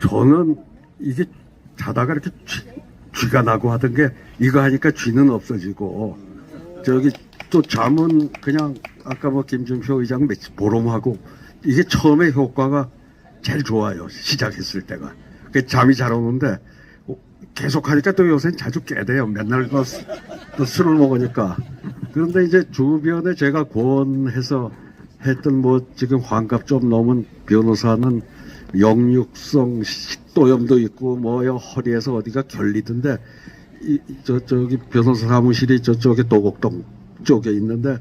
저는 이게 자다가 이렇게 쥐, 쥐가 나고 하던 게 이거 하니까 쥐는 없어지고 저기 또 잠은 그냥 아까 뭐 김준표 의장 며칠 보름하고 이게 처음에 효과가 제일 좋아요 시작했을 때가. 그 잠이 잘 오는데 계속 하니까 또 요새 자주 깨대요. 맨날 또, 수- 또 술을 먹으니까. 그런데 이제 주변에 제가 권해서 했던 뭐 지금 환갑 좀 넘은 변호사는 역류성 식도염도 있고 뭐요 허리에서 어디가 결리던데 이, 이- 저 저기 변호사 사무실이 저쪽에 도곡동 쪽에 있는데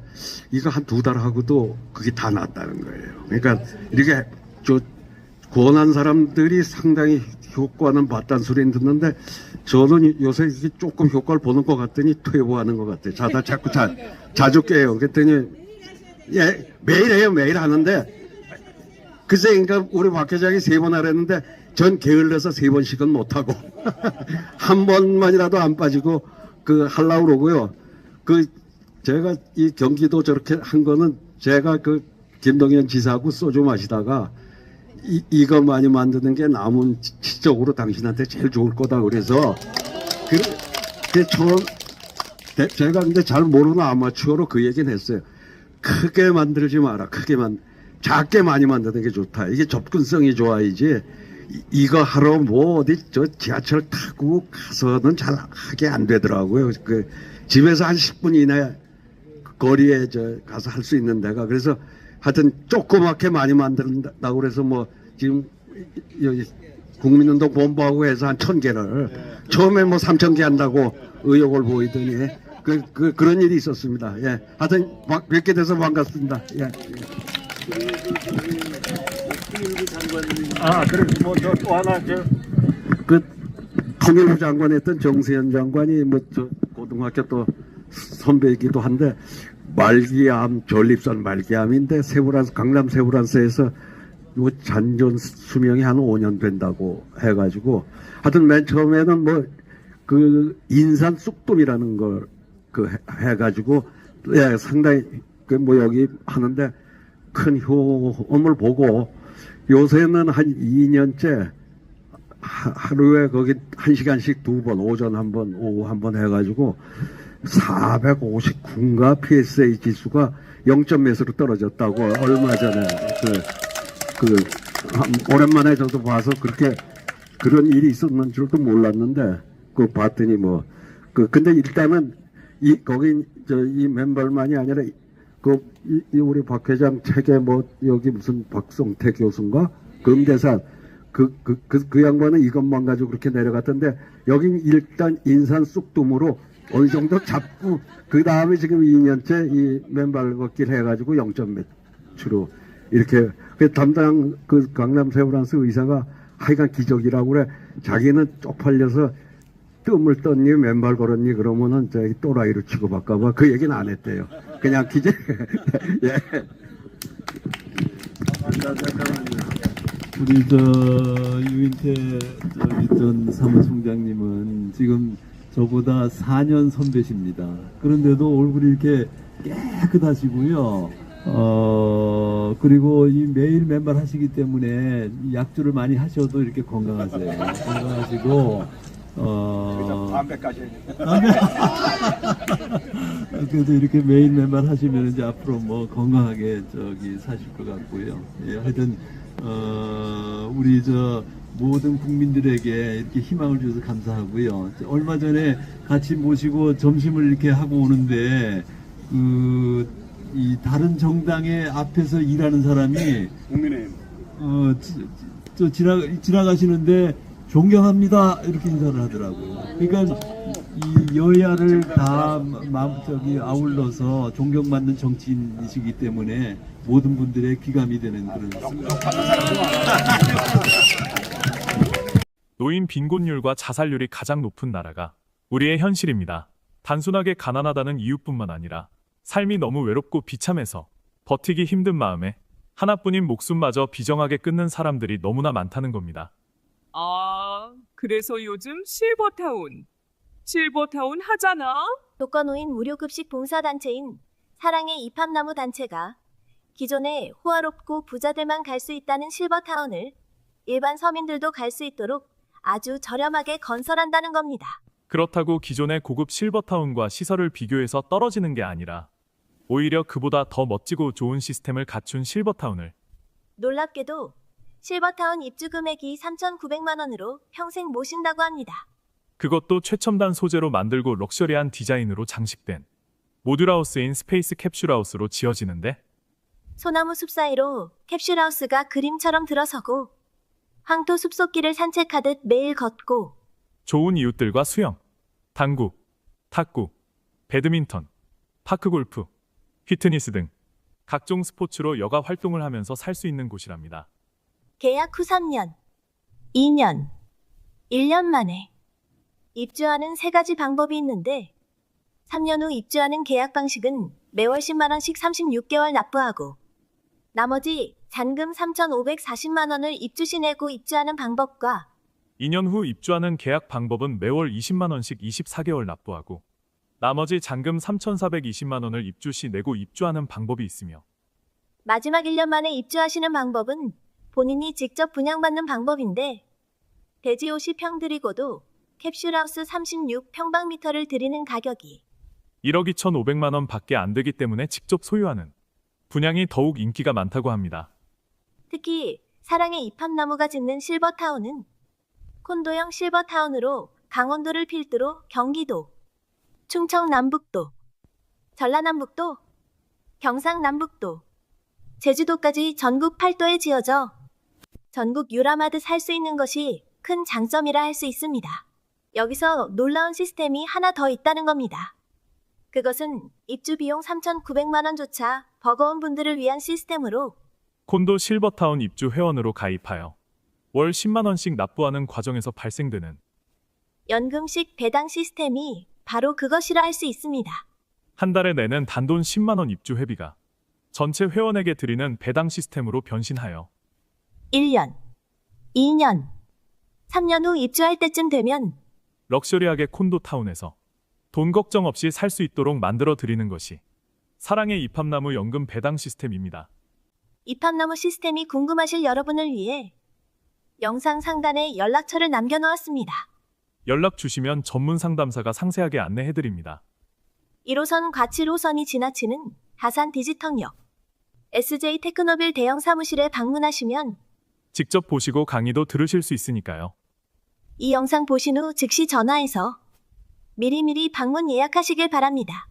이거 한 두 달 하고도 그게 다 낫다는 거예요. 그러니까 이렇게 저 권한 사람들이 상당히 효과는 봤다는 소리는 듣는데 저는 요새 이게 조금 효과를 보는 것 같더니 퇴보하는 것 같아요. 자다 자꾸 자, 자주 깨요. 그랬더니 예 매일 해요. 매일 하는데 글쎄 그러니까 우리 박 회장이 세 번 하랬는데 전 게을러서 세 번씩은 못하고 한 번만이라도 안 빠지고 그 하려고 그러고요. 그 제가 이 경기도 저렇게 한 거는 제가 그 김동연 지사하고 소주 마시다가 이, 이거 많이 만드는 게 남은 지적으로 당신한테 제일 좋을 거다 그래서 그, 그 처음 대- 제가 근데 잘 모르는 아마추어로 그 얘기는 했어요. 크게 만들지 마라. 크게만 작게 많이 만드는 게 좋다. 이게 접근성이 좋아야지. 이- 이거 하러 뭐 어디 저 지하철 타고 가서는 잘 하게 안 되더라고요. 그 집에서 한 10분 이내 거리에 저 가서 할 수 있는 데가 그래서 하여튼 조그맣게 많이 만든다고 그래서 뭐 지금 여기 국민운동 본부하고 해서 한 천 개를 처음에 뭐 삼천 개 한다고 의욕을 보이더니 그, 그 그런 일이 있었습니다. 예, 하여튼 바- 뵙게 돼서 반갑습니다. 예. 아, 그래. 뭐저 또 하나 저그 통일부 장관 했던 정세현 장관이 뭐 저 고등학교 또 선배이기도 한데 말기암 전립선 말기암인데 세브란스 강남 세브란스에서 요 잔존 수명이 한 5년 된다고 해가지고 하여튼 맨 처음에는 뭐 그 인산 쑥돔이라는 걸 그 해가지고 예 상당히 그 뭐 여기 하는데 큰 효험을 보고 요새는 한 2년째 하- 하루에 거기 한 시간씩 두 번, 오전 한 번, 오후 한 번 해가지고 459인가 PSA 지수가 0점 몇으로 떨어졌다고 얼마 전에 그, 그, 한- 오랜만에 저도 봐서 그렇게 그런 일이 있었는 줄도 몰랐는데 그 봤더니 뭐, 그, 근데 일단은 이, 거기 저이 맨발만이 아니라 그, 이, 이 우리 박 회장 책에 뭐 여기 무슨 박성태 교수인가? 금대산 그, 그, 그, 그 양반은 이것만 가지고 그렇게 내려갔던데, 여긴 일단 인산 쑥dum으로 어느 정도 잡고, 그 다음에 지금 2년째 이 맨발 걷기를 해가지고 0점 매추로 이렇게, 그 담당 그 강남 세브란스 의사가 하여간 기적이라고 그래. 자기는 쪽팔려서 뜸을 떴니, 맨발 걸었니, 그러면은 저기 또라이로 취급할까봐 그 얘기는 안 했대요. 그냥 기적, 예. 우리 저 유인태 전 사무총장님은 지금 저보다 4년 선배십니다. 그런데도 얼굴이 이렇게 깨끗하시고요. 어 그리고 이 매일 맨발 하시기 때문에 이 약주를 많이 하셔도 이렇게 건강하세요. 건강하시고 어 담배까지. 그래도 이렇게 매일 맨발 하시면 이제 앞으로 뭐 건강하게 저기 사실 것 같고요. 예, 하여튼 어 우리 저 모든 국민들에게 이렇게 희망을 주셔서 감사하고요. 얼마 전에 같이 모시고 점심을 이렇게 하고 오는데 그 이 다른 정당의 앞에서 일하는 사람이 국민의힘. 어, 지, 저 지나, 지나가시는데 존경합니다 이렇게 인사를 하더라고요. 그러니까 이 여야를 다 마, 저기 아울러서 존경받는 정치인이시기 때문에 모든 분들의 귀감이 되는 그런 노인 빈곤율과 자살률이 가장 높은 나라가 우리의 현실입니다. 단순하게 가난하다는 이유뿐만 아니라 삶이 너무 외롭고 비참해서 버티기 힘든 마음에 하나뿐인 목숨마저 비정하게 끊는 사람들이 너무나 많다는 겁니다. 아, 그래서 요즘 실버타운. 실버타운 하잖아? 독거노인 무료급식 봉사단체인 사랑의 입합나무 단체가 기존에 호화롭고 부자들만 갈 수 있다는 실버타운을 일반 서민들도 갈 수 있도록 아주 저렴하게 건설한다는 겁니다. 그렇다고 기존의 고급 실버타운과 시설을 비교해서 떨어지는 게 아니라 오히려 그보다 더 멋지고 좋은 시스템을 갖춘 실버타운을 놀랍게도 실버타운 입주 금액이 3,900만 원으로 평생 모신다고 합니다. 그것도 최첨단 소재로 만들고 럭셔리한 디자인으로 장식된 모듈하우스인 스페이스 캡슐하우스로 지어지는데 소나무 숲 사이로 캡슐하우스가 그림처럼 들어서고 황토 숲속길을 산책하듯 매일 걷고 좋은 이웃들과 수영, 당구, 탁구, 배드민턴, 파크골프, 휘트니스 등 각종 스포츠로 여가 활동을 하면서 살 수 있는 곳이랍니다. 계약 후 3년, 2년, 1년 만에 입주하는 세 가지 방법이 있는데 3년 후 입주하는 계약 방식은 매월 10만 원씩 36개월 납부하고 나머지 잔금 3,540만 원을 입주시 내고 입주하는 방법과 2년 후 입주하는 계약 방법은 매월 20만 원씩 24개월 납부하고 나머지 잔금 3,420만 원을 입주 시 내고 입주하는 방법이 있으며 마지막 1년 만에 입주하시는 방법은 본인이 직접 분양받는 방법인데 대지 50평 드리고도 캡슐하우스 36평방미터를 드리는 가격이 1억 2,500만 원 밖에 안 되기 때문에 직접 소유하는 분양이 더욱 인기가 많다고 합니다. 특히 사랑의 입합나무가 짓는 실버타운은 콘도형 실버타운으로 강원도를 필두로 경기도, 충청 남북도, 전라남북도, 경상남북도, 제주도까지 전국 팔도에 지어져 전국 유람하듯 살수 있는 것이 큰 장점이라 할 수 있습니다. 여기서 놀라운 시스템이 하나 더 있다는 겁니다. 그것은 입주 비용 3,900만 원조차 버거운 분들을 위한 시스템으로 콘도 실버타운 입주 회원으로 가입하여 월 10만 원씩 납부하는 과정에서 발생되는 연금식 배당 시스템이 바로 그것이라 할 수 있습니다. 한 달에 내는 단돈 10만 원 입주 회비가 전체 회원에게 드리는 배당 시스템으로 변신하여 1년, 2년, 3년 후 입주할 때쯤 되면 럭셔리하게 콘도 타운에서 돈 걱정 없이 살 수 있도록 만들어 드리는 것이 사랑의 입합나무 연금 배당 시스템입니다. 입합나무 시스템이 궁금하실 여러분을 위해 영상 상단에 연락처를 남겨놓았습니다. 연락 주시면 전문 상담사가 상세하게 안내해 드립니다. 1호선 과칠호선이 지나치는 다산 디지털역 SJ 테크노빌 대형 사무실에 방문하시면 직접 보시고 강의도 들으실 수 있으니까요. 이 영상 보신 후 즉시 전화해서 미리미리 방문 예약하시길 바랍니다.